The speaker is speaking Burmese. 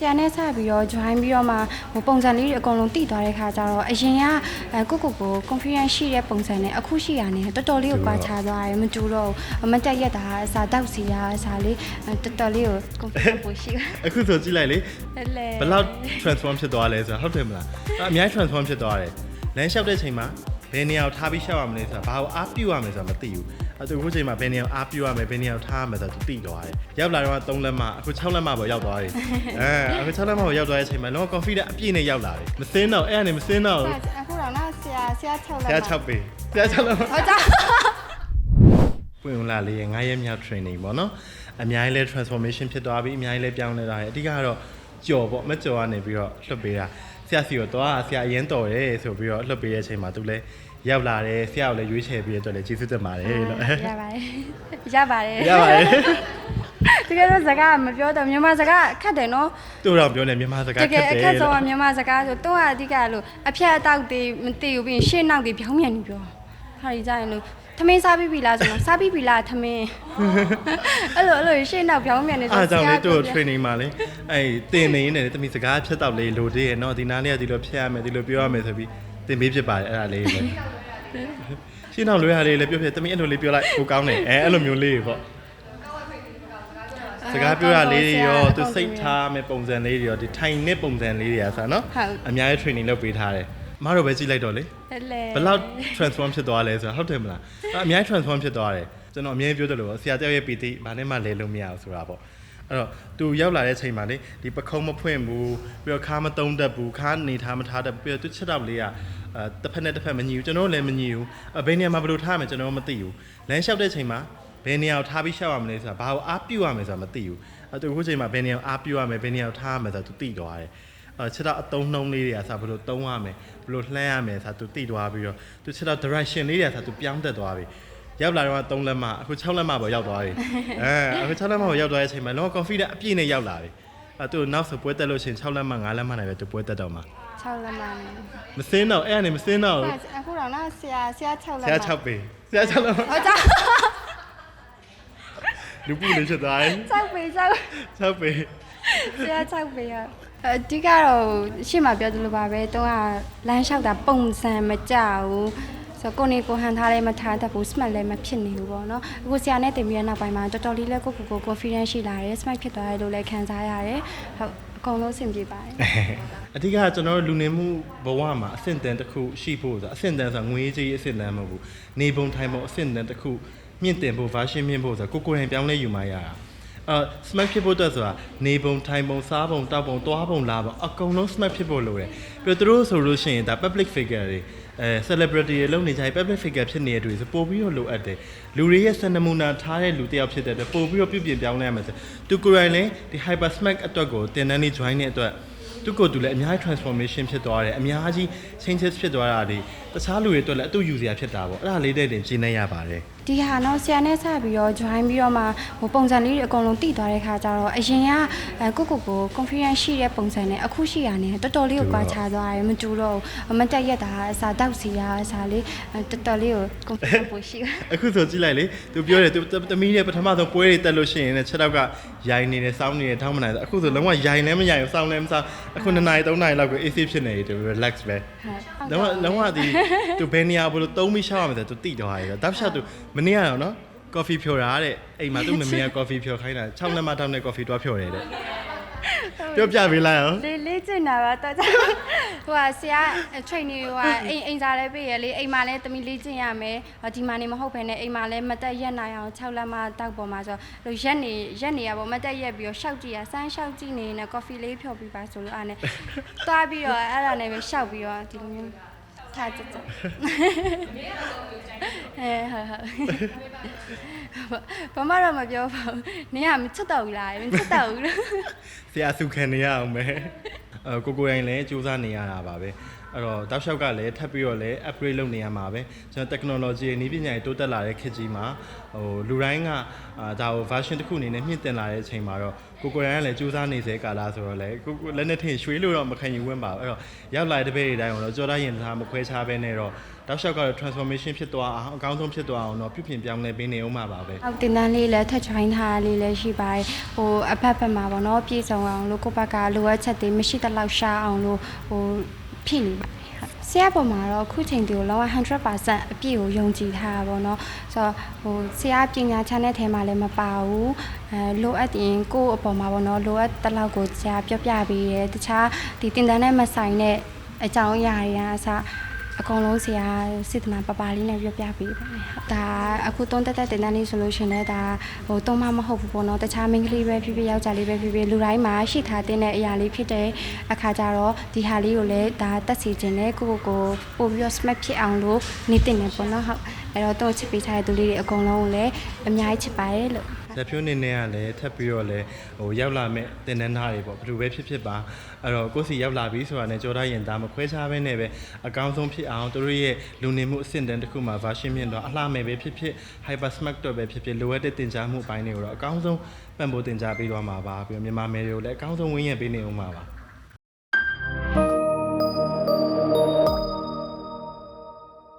ဆရာနဲ့ဆက်ပြီးတော့ join ပြီးတော့မှဟိုပုံစံလေးတွေအကုန်လုံးတည်သွားတဲ့ခါကျတော့အရင်ကအဲကိုကိုကို confusion ရှိတဲ့ပုံစံနဲ့အခုရှိရနေတော်တော်လေးကိုကွာခြားသွားတယ်မတူတော့ဘူးမတက်ရက်တာအစားတောက်စီရအစားလေးအဲတော်တော်လေးကို confusion ပိုရှိအခုဆိုကြည့်လိုက်လေတယ်လေဘယ်လောက် transform ဖြစ်သွားလဲဆိုတာဟုတ်တယ်မလားအဲ့အများကြီး transform ဖြစ်သွားတယ်လမ်းလျှောက်တဲ့ချိန်မှာ ဘယ်နေရာကိုထားပြီးလျှောက်ရမလဲဆိုတာဘာကိုအားပြုရမလဲဆိုတာမသိဘူးအဲ့သူအခုချိန်မှာဘယ်နေရာကိုအားပြုရမလဲဘယ်နေရာကိုထားရမလဲဆိုတာသူသိသွားတယ်ရောက်လာတော့3လက်မအခု6လက်မပေါ်ရောက်သွားတယ်အဲအခု6လက်မပေါ်ရောက်သွားတဲ့အချိန်မှာလုံးဝ confident အပြည့်နဲ့ရောက်လာတယ်မစင်းတော့အဲ့ကနေမစင်းတော့ဘူးအခုတော့နော်ဆရာဆရာ6ဆလက်ရာ6ပေဆရာ6လက်မဟုတ်ကြပွင့်လာလေးရဲ့9ရက်မြောက် training ပေါ့နော်အများကြီးလဲ transformation ဖြစ်သွားပြီအများကြီးလဲပြောင်းလဲသွားတယ်အဓိကကတော့ကြော်ပေါ့မကြော်ကနေပြီးတော့လွတ်ပေးတာဆရာစီကိုတော့ဆရာအရင်တော်တယ်ဆိုပြီးတော့လွတ်ပေးတဲ့အချိန်မှာသူလဲ ရောက်လာတယ်ဆရာကိုလည်းရွေးချယ်ပြီးတဲ့အတွက်လည်းကျေးဇူးတင်ပါတယ်လို့ရပါတယ်ရပါတယ်ရပါတယ်တကယ်တော့စကားမပြောတော့မြန်မာစကားခက်တယ်နော်သူ့တော့ပြောနေမြန်မာစကားတခကက်ယ်တယ်အခက်ဆုံးကလို့မြန်မာစကားဆိုတော့အဓိကလို့အဖြတ်အတောက်တွေမသိဘူးပြီးရင်ရှေ့နောက်တွေပြောင်းပြန်နေပြောဟာဒီကြရင်လို့သမင်းစားပြီးပြီလားဆိုတော့စားပြီးပြီလားသမင်းအဲ့လိုအဲ့လိုရှေ့နောက်ပြောင်းပြန်နေအားကြောင့်လေသူ့ကို training မှာလေအဲ့တင်နေနေတယ်တမီစကားဖြတ်တော့လေလိုသေးရဲ့နော်ဒီနားလေးကဒီလိုဖြတ်ရမယ်ဒီလိုပြောရမယ်ဆိုပြီး တင်ပေးဖြစ်ပါတယ်အဲ့ဒါလေးပဲရှင်းတော့လွေးရလေးလည်းပြောဖြစ်တမီအဲ့လိုလေးပြောလိုက်ကိုကောင်းတယ်အဲအဲ့လိုမျိုးလေးပေါ့စကားပြောရလေးတွေရောသူစိတ်ထားမဲ့ပုံစံလေးတွေရောဒီထိုင်နဲ့ပုံစံလေးတွေကဆာနော်ဟုတ်အများကြီး training လုပ်ပေးထားတယ်မအားတော့ပဲကြည့်လိုက်တော့လေအဲ့လေဘယ်လောက် transform ဖြစ်သွားလဲဆိုတာဟုတ်တယ်မလားအဲ့အများကြီး transform ဖြစ်သွားတယ်ကျွန်တော်အမြဲပြောတယ်လို့ပေါ့ဆရာတယောက်ရဲ့ပီတိဘာနဲ့မှလဲလို့မရဘူးဆိုတာပေါ့ အဲ့တော့သူရောက်လာတဲ့ချိန်မှာလေဒီပခုံးမဖွင့်ဘူးပြီးတော့ခါမတုံးတတ်ဘူးခါနေထားမထားတတ်ဘူးပြီးတော့သူချက်တော့လေးကအဲတစ်ဖက်နဲ့တစ်ဖက်မညီဘူးကျွန်တော်တို့လည်းမညီဘူးအဘယ်နေရာမှာဘယ်လိုထားမယ်ကျွန်တော်မသိဘူးလမ်းလျှောက်တဲ့ချိန်မှာဘယ်နေရာကိုထားပြီးလျှောက်ရမလဲဆိုတာဘာကိုအားပြုရမယ်ဆိုတာမသိဘူးအဲသူအခုချိန်မှာဘယ်နေရာကိုအားပြုရမယ်ဘယ်နေရာကိုထားရမယ်ဆိုတာသူသိသွားတယ်အဲချက်တော့အတုံးနှုံးလေးတွေကဆိုဘယ်လိုတုံးရမယ်ဘယ်လိုလှမ်းရမယ်ဆိုတာသူသိသွားပြီးတော့သူချက်တော့ direction လေးတွေကဆိုသူပြောင်းတက်သွားပြီ ရောက်လာတော့3လက်မအခု6လက်မပေါ်ရောက်သွားပြီအဲအခု6လက်မပေါ်ရောက်သွားတဲ့အချိန်မှာလုံးဝ confident အပြည့်နဲ့ရောက်လာပြီအဲသူနောက်ဆိုပွဲတက်လို့ရှိရင်6လက်မ5လက်မနိုင်ပဲသူပွဲတက်တော့မှာ6လက်မှန်မစင်းတော့အဲ့ကနေမစင်းတော့ဘူးအခုတော့နော်ဆရာဆရာ6လက်ဆရာ6ပေဆရာ6လက်မဟုတ်ကြလူပူလေးချက်သွားတယ်6ပေ6 6ပေဆရာ6ပေရအဓိကတော့ရှေ့မှာပြောသလိုပါပဲတုံးကလမ်းလျှောက်တာပုံစံမကြဘူး ဆိုတော့ကိုနေကိုဟန်ထားလည်းမထားတတ်ဘူး smart လည်းမဖြစ်နေဘူးပေါ့နော်အခုဆရာနဲ့တင်ပြီးတဲ့နောက်ပိုင်းမှာတော်တော်လေးလည်းကိုကိုကို confidence ရှိလာတယ် smart ဖြစ်သွားတယ်လို့လည်းခံစားရတယ်ဟုတ်အကုန်လုံးအဆင်ပြေပါတယ်အဓိကကျွန်တော်တို့လူနေမှုဘဝမှာအဆင့်တန်းတစ်ခုရှိဖို့ဆိုတာအဆင့်တန်းဆိုတာငွေကြေးအဆင့်တန်းမဟုတ်ဘူးနေပုံထိုင်ပုံအဆင့်တန်းတစ်ခုမြင့်တင်ဖို့ version မြင့်ဖို့ဆိုတာကိုကိုယ်တိုင်ပြောင်းလဲယူမှရတာ အာ smart ဖြစ်ဖို့အတွက်ဆိုတာနေပုံထိုင်ပုံစားပုံတောက်ပုံသွားပုံလာပုံအကုန်လုံး smart ဖြစ်ဖို့လိုတယ်ပြီးတော့သူတို့ဆိုလို့ရှိရင်ဒါ public figure တွေအဲ celebrity တွေလုပ်နေကြတဲ့ public figure ဖြစ်နေတဲ့တွေဆိုပို့ပြီးတော့လိုအပ်တယ်လူတွေရဲ့စံနမူနာထားတဲ့လူတစ်ယောက်ဖြစ်တဲ့အတွက်ပို့ပြီးတော့ပြုပြင်ပြောင်းလဲရမယ်ဆိုသူကိုယ်တိုင်လည်းဒီ hyper smart အတွက်ကိုတင်တန်းနေ join တဲ့အတွက်သူကိုယ်သူလည်းအများကြီး transformation ဖြစ်သွားတယ်အများကြီး changes ဖြစ်သွားတာတွေတခြားလူတွေအတွက်လည်းအတူယူစရာဖြစ်တာပေါ့အဲ့ဒါလေးတဲ့တင်ရှင်းနေရပါတယ် ဒီဟာတော့ဆရာနဲ့ဆက်ပြီးတော့ join ပြီးတော့မှဟိုပုံစံလေးတွေအကုန်လုံးတည်သွားတဲ့ခါကျတော့အရင်ကအဲကိုကိုကို confusion ရှိတဲ့ပုံစံနဲ့အခုရှိရနေတော်တော်လေးကိုကွာခြားသွားတယ်မတူတော့ဘူးမတက်ရက်တာအစားတောက်စီရအစားလေးတော်တော်လေးကို confusion ပိုရှိတယ်အခုဆိုကြည့်လိုက်လေသူပြောတယ်သူသမီးရဲ့ပထမဆုံးပွဲတွေတက်လို့ရှိရင်လည်းချက်တော့ကရိုင်နေတယ်စောင်းနေတယ်ထောင်းမနိုင်ဘူးအခုဆိုလုံးဝရိုင်လည်းမရိုင်ဘူးစောင်းလည်းမစောင်းအခု2နာရီ3နာရီလောက်ကို AC ဖြစ်နေတယ် relax ပဲဟုတ်လုံးဝလုံးဝဒီသူဘယ်နေရာဘယ်လိုသုံးပြီးရှောက်ရမလဲသူတိသွားတယ်တောက်ရှောက်သူမနေ့ကတော့နော် coffee ဖြော်တာတဲ့အိမ်မှာသူ့မမေက coffee ဖြော်ခိုင်းတာ6လက်မတောင်းတဲ့ coffee တွားဖြော်တယ်တဲ့ပြောပြပေးလိုက်အောင်လေးလေးကျင်တာပါတော့ဟိုကဆရာ training ဟိုကအိမ်အိမ်စားလဲပေးရလေအိမ်မှာလဲတမီလေးကျင်ရမယ်ဒီမှာနေမဟုတ်ဘဲနဲ့အိမ်မှာလဲမတက်ရက်နိုင်အောင်6လက်မတောက်ပေါ်မှာဆိုလို့ရက်နေရက်နေရပေါ့မတက်ရက်ပြီးတော့ရှောက်ကြည့်ရစမ်းရှောက်ကြည့်နေနေ coffee လေးဖြော်ပြီးပါဆိုလို့အားနဲ့သွားပြီးတော့အဲ့ဒါနဲ့ပဲရှောက်ပြီးတော့ဒီလိုမျိုး ထားကြကြအဲဟုတ်ဟုတ်ဘာမှတော့မပြောပါဘူးနင်ကမချစ်တော့ဘူးလားမချစ်တော့ဘူးလို့ဆရာစုခံနေရအောင်ပဲအဲကိုကိုယ်တိုင်လည်းစူးစမ်းနေရတာပါပဲ အဲ့တော့တောက်လျှောက်ကလည်းထပ်ပြီးတော့လည်း upgrade လုပ်နေရမှာပဲကျွန်တော် technology နည်းပညာတွေတိုးတက်လာတဲ့ခေတ်ကြီးမှာဟိုလူတိုင်းကအာဒါကို version တစ်ခုအနေနဲ့မြင့်တင်လာတဲ့အချိန်မှာတော့ကိုကိုရန်ကလည်းစူးစမ်းနေစေကာလဆိုတော့လေကိုကိုလက်နဲ့ထင်ရွှေလို့တော့မခံယူဝင့်ပါဘူးအဲ့တော့ရောက်လာတဲ့ဘက်တွေတိုင်းတော့ကြောသားရင်သားမခွဲခြားဘဲနဲ့တော့တောက်လျှောက်ကတော့ transformation ဖြစ်သွားအောင်အကောင်းဆုံးဖြစ်သွားအောင်တော့ပြုပြင်ပြောင်းလဲပေးနေအောင်မှာပါပဲအောက်တင်တန်းလေးလည်းထက်ချိုင်းထားလေးလည်းရှိပါတယ်ဟိုအဖက်ဖက်မှာပေါ့နော်ပြည့်စုံအောင်လို့ကိုယ့်ဘက်ကလိုအပ်ချက်တွေမရှိတဲ့လောက်ရှားအောင်လို့ဟို ဖြစ်နေပါတယ်ဟုတ်ဆရာပေါ်မှာတော့အခုချိန်ဒီကိုလောက100%အပြည့်ကိုယုံကြည်ထားတာပေါ့နော်ဆိုတော့ဟိုဆရာပညာချမ်းတဲ့ထဲမှာလည်းမပါဘူးအဲလိုအပ်ရင်ကိုယ့်အပေါ်မှာပေါ့နော်လိုအပ်တဲ့လောက်ကိုဆရာပြောပြပေးတယ်တခြားဒီတင်တန်းနဲ့မဆိုင်တဲ့အကြောင်းအရာတွေကအစ အကုန်လုံးဆရာစေတနာပပလေးနဲ့ပြောပြပေးပါတယ်ဟုတ်ဒါအခုတုံးတက်တက်တင်တန်းလေးဆိုလို့ရှရင်လည်းဒါဟိုတုံးမမဟုတ်ဘူးပေါ့နော်တခြားမိန်းကလေးပဲဖြစ်ဖြစ်ယောက်ျားလေးပဲဖြစ်ဖြစ်လူတိုင်းမှာရှိထားတဲ့အရာလေးဖြစ်တဲ့အခါကျတော့ဒီဟာလေးကိုလည်းဒါတက်စီခြင်းနဲ့ကိုကိုကိုပို့ပြီးတော့ smart ဖြစ်အောင်လို့နေတင်နေပေါ့နော်ဟုတ်အဲ့တော့တုံးချစ်ပေးထားတဲ့သူလေးတွေအကုန်လုံးကိုလည်းအများကြီးချစ်ပါတယ်လို့ လက်ဖြိုးနေနေကလည်းထပ်ပြီးတော့လည်းဟိုရောက်လာမဲ့တင်နန်းသားတွေပေါ့ဘယ်လိုပဲဖြစ်ဖြစ်ပါအဲ့တော့ကိုယ့်စီရောက်လာပြီဆိုတာနဲ့ကြောသားရင်သားမခွဲခြားဘဲနဲ့ပဲအကောင်းဆုံးဖြစ်အောင်တို့ရဲ့လူနေမှုအဆင့်တန်းတစ်ခုမှာ version မြင့်တော့အလှမယ်ပဲဖြစ်ဖြစ် hyper smart တော့ပဲဖြစ်ဖြစ်လိုအပ်တဲ့တင် जा မှုအပိုင်းတွေကိုတော့အကောင်းဆုံးပံ့ပိုးတင် जा ပေးသွားမှာပါပြီးတော့မြန်မာမယ်တွေကိုလည်းအကောင်းဆုံးဝင်းရံပေးနေအောင်ပါပါ